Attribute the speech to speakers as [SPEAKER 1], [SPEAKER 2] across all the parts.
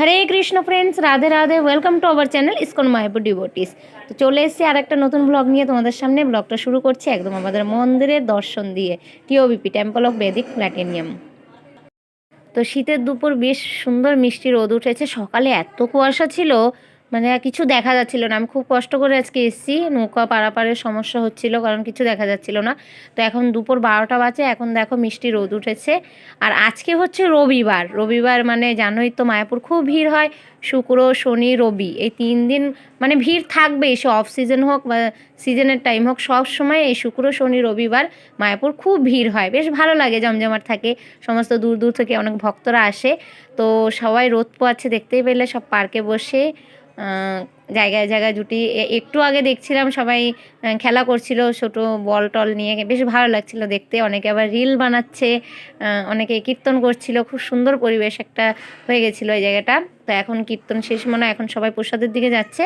[SPEAKER 1] Hare Krishna friends Radhe Radhe welcome to our channel ISKCON Mayapur devotees তো চলে এসেছি আর একটা নতুন ব্লগ নিয়ে তোমাদের সামনে। ব্লগটা শুরু করছি একদম আমাদের মন্দিরের দর্শন দিয়ে TOVP temple of Vedic planetarium তো শীতের দুপুর, বেশ সুন্দর মিষ্টি রোদ উঠেছে। সকালে এত কুয়াশা ছিল মানে কিছু দেখা যাচ্ছিল না। আমি খুব কষ্ট করে আজকে এসেছি। নৌকা পারাপারের সমস্যা হচ্ছিল, কারণ কিছু দেখা যাচ্ছিল না। তো এখন দুপুর বারোটা বাজে, এখন দেখো মিষ্টি রোদ উঠেছে। আর আজকে হচ্ছে রবিবার। রবিবার মানে জানোই তো মায়াপুর খুব ভিড় হয়। শুক্র, শনি, রবি। এই তিন দিন মানে ভিড় থাকবে, সে অফ সিজন হোক বা সিজনের টাইম হোক, সব সময় এই শুক্র, শনি, রবিবার মায়াপুর খুব ভিড় হয়। বেশ ভালো লাগে, জমজমাট থাকে। সমস্ত দূর দূর থেকে অনেক ভক্তরা আসে। তো সবাই রোদ পোয়াচ্ছে, দেখতেই পেলে সব পার্কে বসে। জায়গায় জায়গায় জুটি একটু আগে দেখছিলাম সবাই খেলা করছিল, ছোট বল টল নিয়ে। বেশ ভালো লাগছিল দেখতে। অনেকে আবার রিল বানাচ্ছে অনেকে কীর্তন করছিল। খুব সুন্দর পরিবেশ একটা হয়ে গেছিল ওই জায়গাটা। তো এখন কীর্তন শেষ মনে এখন সবাই প্রসাদের দিকে যাচ্ছে।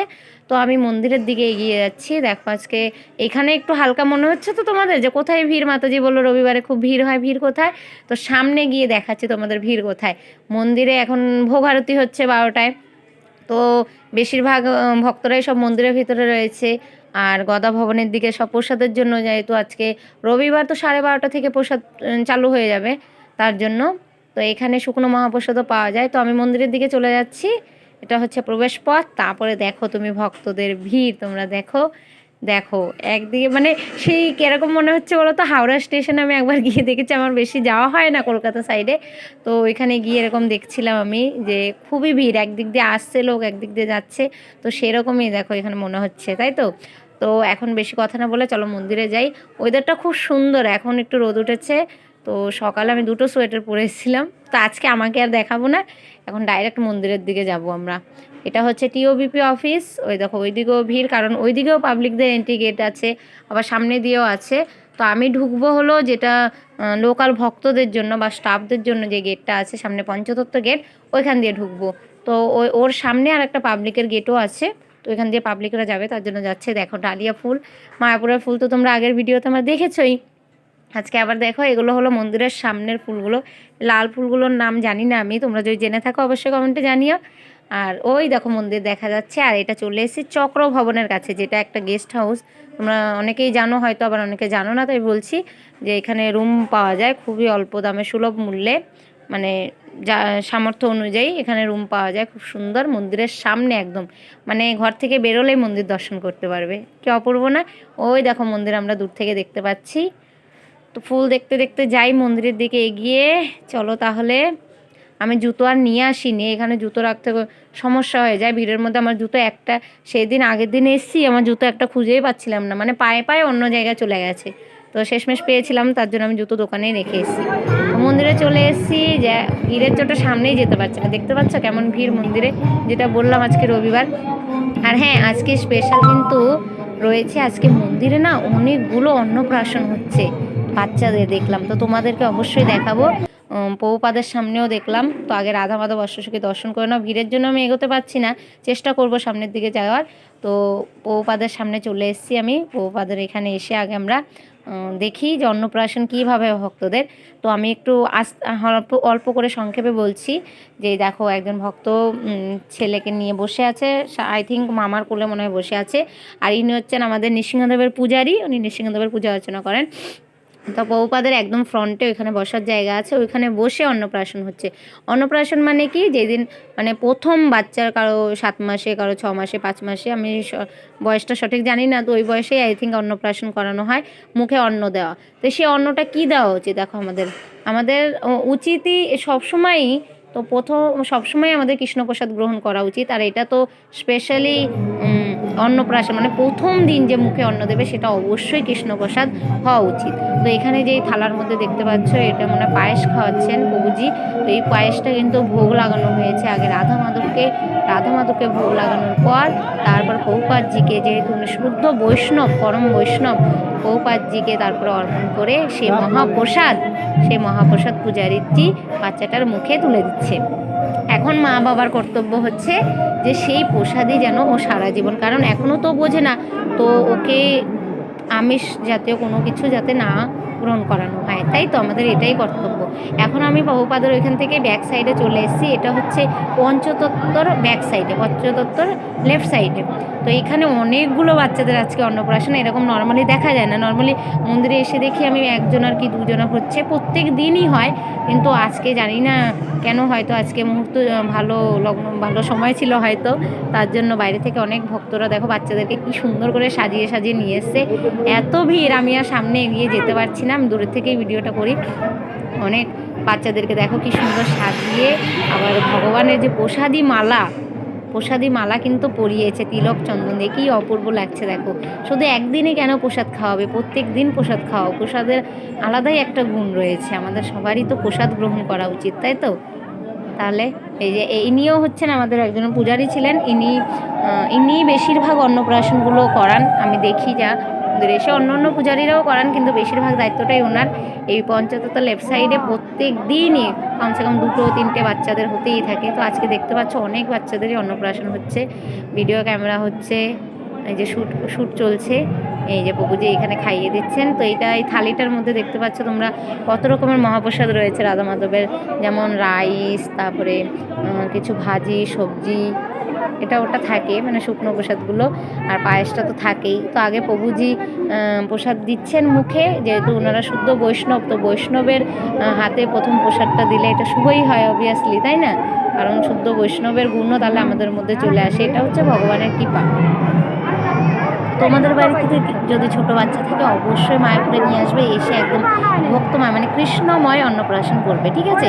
[SPEAKER 1] তো আমি মন্দিরের দিকে এগিয়ে যাচ্ছি। দেখো আজকে এখানে একটু হালকা মনে হচ্ছে তো তোমাদের যে কোথায় ভিড়? মাতাজি বলল রবিবারে খুব ভিড় হয়, ভিড় কোথায়? তো সামনে গিয়ে দেখাচ্ছি তোমাদের ভিড় কোথায়। মন্দিরে এখন ভোগ আরতি হচ্ছে বারোটায়। তো বেশিরভাগ ভক্তরাই সব মন্দিরের ভিতরে রয়েছে। আর গদা ভবনের দিকে সব প্রসাদের জন্য যেহেতু আজকে রবিবার তো সাড়ে বারোটা থেকে প্রসাদ চালু হয়ে যাবে তার জন্য। তো এখানে শুকনো মহাপ্রসাদও পাওয়া যায়। তো আমি মন্দিরের দিকে চলে যাচ্ছি। এটা হচ্ছে প্রবেশ পথ। তারপরে দেখো তুমি ভক্তদের ভিড়, তোমরা দেখো। দেখো, একদিকে মানে সেই কীরকম মনে হচ্ছে বলো তো হাওড়া স্টেশনে আমি একবার গিয়ে দেখেছি, আমার বেশি যাওয়া হয় না কলকাতা সাইডে তো ওইখানে গিয়ে এরকম দেখছিলাম আমি যে খুবই ভিড়, একদিক দিয়ে আসছে লোক, একদিক দিয়ে যাচ্ছে। তো সেরকমই দেখো এখানে মনে হচ্ছে, তাই তো? তো এখন বেশি কথা না বলে চলো মন্দিরে যাই। ওয়েদারটা খুব সুন্দর, এখন একটু রোদ উঠেছে। তো সকালে আমি দুটো সোয়েটার পরে এসেছিলাম তো আজকে আমাকে আর দেখাবো না। এখন ডাইরেক্ট মন্দিরের দিকে যাব আমরা। এটা হচ্ছে টিওবিপি অফিস ওই দেখো, ওইদিকেও ভিড়, কারণ ওইদিকেও পাবলিকদের এন্ট্রি গেট আছে, আবার সামনে দিয়েও আছে। তো আমি ঢুকবো হলো যেটা লোকাল ভক্তদের জন্য বা স্টাফদের জন্য যে গেটটা আছে, সামনে পঞ্চতত্ত্ব গেট ওইখান দিয়ে ঢুকবো। তো ওই ওর সামনে আর একটা পাবলিকের গেটও আছে। তো ওইখান দিয়ে পাবলিকরা যাবে, তার জন্য যাচ্ছে, দেখো ডালিয়া ফুল, মায়াপুরের ফুল তো তোমরা আগের ভিডিওতে আমরা দেখেছোই। আজকে আবার দেখো, এগুলো হলো মন্দিরের সামনের ফুলগুলো। লাল ফুলগুলোর নাম জানি না আমি, তোমরা যদি জেনে থাকো অবশ্যই কমেন্টে জানিও। আর ওই দেখো মন্দির দেখা যাচ্ছে, আর এটা চলে এসেছি চক্র ভবনের কাছে, যেটা একটা গেস্ট হাউস তোমরা অনেকেই জানো, হয়তো আবার অনেকে জানো না, তাই বলছি যে এখানে রুম পাওয়া যায় খুবই অল্প দামে, সুলভ মূল্যে। মানে যা, সামর্থ্য অনুযায়ী এখানে রুম পাওয়া যায়, খুব সুন্দর মন্দিরের সামনে একদম। মানে ঘর থেকে বেরোলেই মন্দির দর্শন করতে পারবে, কি অপূর্ব না? ওই দেখো মন্দির আমরা দূর থেকে দেখতে পাচ্ছি। তো ফুল দেখতে দেখতে যাই মন্দিরের দিকে এগিয়ে। চলো তাহলে আমি জুতো আর নিয়ে আসিনি, এখানে জুতো রাখতে সমস্যা হয়ে যায়। ভিড়ের মধ্যে আমার জুতো একটা সেই দিন আগের দিন এসেছি, আমার জুতো একটা খুঁজেই পাচ্ছিলাম না মানে পায়ে পায়ে অন্য জায়গায় চলে গেছে। তো শেষমেশ পেয়েছিলাম, তার জন্য আমি জুতো দোকানেই রেখে এসেছি। মন্দিরে চলে এসেছি, যে, ভিড়ের চোটা সামনেই যেতে পারছি না। দেখতে পাচ্ছ কেমন ভিড় মন্দিরে, যেটা বললাম আজকে রবিবার। আর হ্যাঁ আজকে স্পেশাল কিন্তু রয়েছে, আজকে মন্দিরে না অনেকগুলো অন্নপ্রাশন হচ্ছে। বাচ্চাদের দেখলাম। তো তোমাদেরকে অবশ্যই দেখাবো। পৌপাদের সামনেও দেখলাম। তো আগে রাধা মাধব অশ্বসখী দর্শন করে নাও। ভিড়ের জন্য আমি এগোতে পারছি না। চেষ্টা করব সামনের দিকে যাওয়ার। তো পৌপাদের সামনে চলে এসেছি আমি। পৌপাদের এখানে এসে আগে আমরা দেখি যে অন্নপ্রাশন কীভাবে ভক্তদের। তো আমি একটু আস, অল্প অল্প করে সংক্ষেপে বলছি যে, দেখো, একজন ভক্ত ছেলেকে নিয়ে বসে আছে। আই থিঙ্ক মামার কোলে মনে হয় বসে আছে। আর ইনি হচ্ছেন আমাদের নৃসিংহদেবের পূজারী। উনি নৃসিংহদেবের পূজা অর্চনা করেন। তো বহুপাদের একদম ফ্রন্টে ওইখানে বসার জায়গা আছে, ওইখানে বসে অন্নপ্রাশন হচ্ছে। অন্নপ্রাশন মানে কি? যেদিন মানে প্রথম বাচ্চার কারও সাত মাসে, কারও ছ মাসে, পাঁচ মাসে, আমি বয়সটা সঠিক জানি না, তো ওই বয়সেই আই থিঙ্ক অন্নপ্রাশন করানো হয়, মুখে অন্ন দেওয়া। তো সে অন্নটা কি দেওয়া উচিত? দেখো আমাদের আমাদের উচিতই সবসময়ই তো প্রথম, সবসময় আমাদের কৃষ্ণপ্রসাদ গ্রহণ করা উচিত। আর এটা তো স্পেশালি অন্নপ্রাশন মানে প্রথম দিন যে মুখে অন্ন দেবে, সেটা অবশ্যই কৃষ্ণপ্রসাদ হওয়া উচিত। তো এখানে যে থালার মধ্যে দেখতে পাচ্ছ, এটা মানে পায়েস খাওয়াচ্ছেন প্রভুজি। তো এই পায়েসটা কিন্তু ভোগ লাগানো হয়েছে আগে রাধা মাধবকে রাধা মাধবকে ভোগ লাগানোর পর তারপর পৌপাতজিকে যেহেতু শুদ্ধ বৈষ্ণব, পরম বৈষ্ণব পৌপাতজিকে তারপর অর্পণ করে সেই মহাপ্রসাদ সেই মহাপ্রসাদ পূজারীজি বাচ্চাটার মুখে তুলে দিচ্ছে। এখন মা বাবার কর্তব্য হচ্ছে যে সেই প্রসাদই যেন ও সারা জীবন, কারণ এখনও তো বোঝে না, তো ওকে আমিষ জাতীয় কোনো কিছু যাতে না গ্রহণ করানো হয়। তাই তো আমাদের এটাই কর্তব্য। এখন আমি বহুপাদর ওইখান থেকে ব্যাক সাইডে চলে এসেছি। এটা হচ্ছে পঞ্চতত্ত্বর ব্যাক সাইডে পঞ্চতত্ত্বর লেফট সাইডে তো এখানে অনেকগুলো বাচ্চাদের আজকে অন্নপ্রাশন, এরকম নর্মালি দেখা যায় না। নর্মালি মন্দিরে এসে দেখি আমি একজন আর কি দুজনা হচ্ছে। প্রত্যেক দিনই হয়, কিন্তু আজকে জানি না কেন হয়তো আজকে মুহূর্ত ভালো লগ্ন, ভালো সময় ছিল হয়তো। তার জন্য বাইরে থেকে অনেক ভক্তরা দেখো বাচ্চাদেরকে কি সুন্দর করে সাজিয়ে সাজিয়ে নিয়ে এসছে। এত ভিড়, আমি আর সামনে এগিয়ে যেতে পারছি না, আমি দূরের থেকেই ভিডিওটা করি। অনেক বাচ্চাদেরকে দেখো কি সুন্দর সাজিয়ে, আবার ভগবানের যে প্রসাদী মালা প্রসাদী মালা কিন্তু পরিয়েছে তিলক চন্দন দিয়ে। কী অপূর্ব লাগছে দেখো। শুধু একদিনে কেন প্রসাদ খাওয়াবে? প্রত্যেক দিন প্রসাদ খাওয়াও। প্রসাদের আলাদাই একটা গুণ রয়েছে। আমাদের সবারই তো প্রসাদ গ্রহণ করা উচিত, তাই তো? তাহলে এই যে ইনিও হচ্ছেন আমাদের একজন পূজারী ছিলেন। ইনি ইনি বেশিরভাগ অন্নপ্রাশনগুলো করান। আমি দেখি যা এসে অন্য অন্য পূজারীরাও করান, কিন্তু বেশিরভাগ দায়িত্বটাই ওনার। এই পঞ্চায়েত লেফট সাইডে প্রত্যেক দিনই কমসে কম দুটো, তিনটে বাচ্চাদের হতেই থাকে। তো আজকে দেখতে পাচ্ছ, অনেক বাচ্চাদেরই অন্নপ্রাশন হচ্ছে। ভিডিও ক্যামেরা হচ্ছে, এই যে শ্যুট শ্যুট চলছে। এই যে প্রভুজি এখানে খাইয়ে দিচ্ছেন। তো এইটা এই থালিটার মধ্যে দেখতে পাচ্ছ তোমরা কত রকমের মহাপ্রসাদ রয়েছে রাধা মাধবের যেমন রাইস তারপরে কিছু ভাজি, সবজি এটা ওটা থাকে মানে শুকনো প্রসাদগুলো, আর পায়েসটা তো থাকেই। তো আগে প্রভুজি প্রসাদ দিচ্ছেন মুখে, যেহেতু ওনারা শুদ্ধ বৈষ্ণব, তো বৈষ্ণবের হাতে প্রথম প্রসাদটা দিলে এটা শুভই হয় অবভিয়াসলি তাই না? কারণ শুদ্ধ বৈষ্ণবের গুণও তাহলে আমাদের মধ্যে চলে আসে। এটা হচ্ছে ভগবানের কৃপা। তোমাদের বাড়ি থেকে যদি ছোট বাচ্চা থাকে, অবশ্যই মায়াপুরে নিয়ে আসবে, এসে একদম ভক্তময় মানে কৃষ্ণময় অন্নপ্রাশন করবে, ঠিক আছে?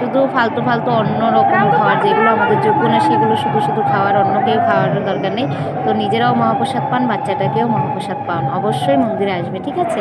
[SPEAKER 1] শুধু ফালতু ফালতু অন্য রকম খাওয়ার যেগুলো আমাদের যোগ্য না, সেগুলো শুধু শুধু খাওয়ার অন্য কেউ খাওয়ার দরকার নেই। তো নিজেরাও মহাপ্রসাদ পান, বাচ্চাটাকেও মহাপ্রসাদ পান। অবশ্যই মন্দিরে আসবে, ঠিক আছে?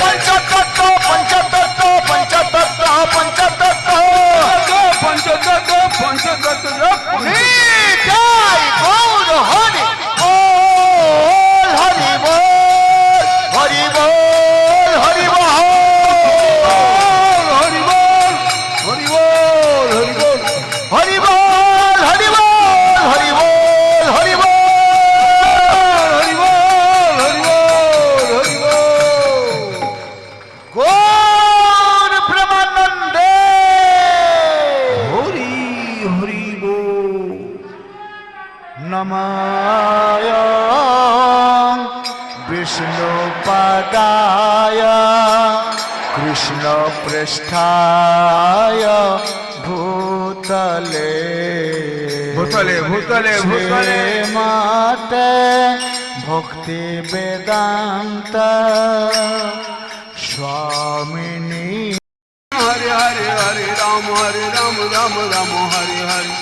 [SPEAKER 2] पंचतत्व पंचतत्व पंचतत्व पंचतत्व কৃষ্ণ পৃষ্ঠায় ভূতলে।
[SPEAKER 3] ভূতলে, ভূতলে, ভূতলে।
[SPEAKER 2] মাতে ভক্তি বেদান্ত। স্বামিনী।
[SPEAKER 3] হরে হরে হরে রাম হরে রাম রাম রাম হরে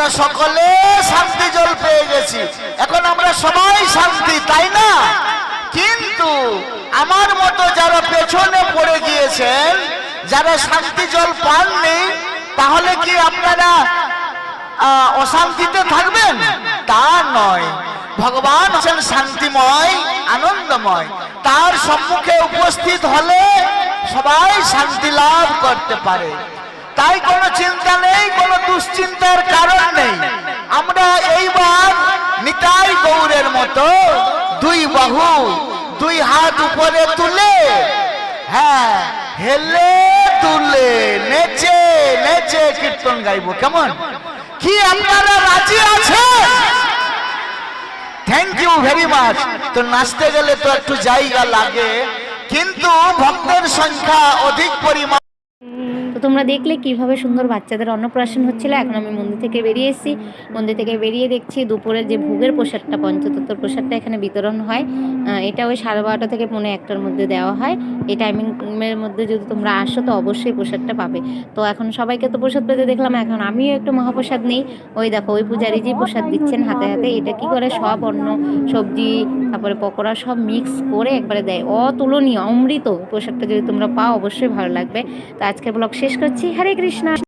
[SPEAKER 2] আমরা সকলে শান্তি জল পেয়ে গেছি। এখন আমরা সবাই শান্তি, তাই না? কিন্তু আমার মতো যারা পেছনে পড়ে গিয়েছেন, যারা শান্তি জল পাননি, তাহলে কি আপনারা অশান্তিতে থাকবেন? তা নয়। ভগবান হচ্ছেন শান্তিময়, আনন্দময়। তার সম্মুখে উপস্থিত হলে সবাই শান্তি লাভ করতে পারে। তাই কোনো চিন্তা নেই, কোনো দুশ্চিন্তার কারণ আমরা এইবার নিতাই গৌরের মতো দুই বাহু, দুই হাত উপরে তুলে হ্যাঁ হেলে তুলে, নেচে নেচে কীর্তন গাইবো। কেমন? কি আপনারা রাজি আছেন? থ্যাংক ইউ ভেরি মাচ তো নাচতে গেলে তো একটু জায়গা লাগে, কিন্তু ভক্তের সংখ্যা অধিক পরিমাণ
[SPEAKER 1] তোমরা দেখলে কীভাবে সুন্দর বাচ্চাদের অন্নপ্রাশন হচ্ছিল। এখন আমি মন্দির থেকে বেরিয়ে এসেছি। মন্দির থেকে বেরিয়ে দেখছি দুপুরের যে ভোগের প্রসাদটা, পঞ্চতত্ত্বর প্রসাদটা এখানে বিতরণ হয়। এটা ওই সাড়ে বারোটা থেকে পৌনে একটার মধ্যে দেওয়া হয়। এই টাইমিংয়ের মধ্যে যদি তোমরা আসো, তো অবশ্যই প্রসাদটা পাবে। তো এখন সবাইকে তো প্রসাদ পেতে দেখলাম, এখন আমিও একটু মহাপ্রসাদ নেই। ওই দেখো, ওই পূজারিজি প্রসাদ দিচ্ছেন হাতে হাতে, এটা কি করে? সব অন্য সবজি, তারপরে পকোড়া সব মিক্স করে একবারে দেয়। অতুলনীয়, অমৃত প্রসাদটা যদি তোমরা পাও, অবশ্যই ভালো লাগবে। তো আজকের ব্লগ শেষ করছি। হরে কৃষ্ণ।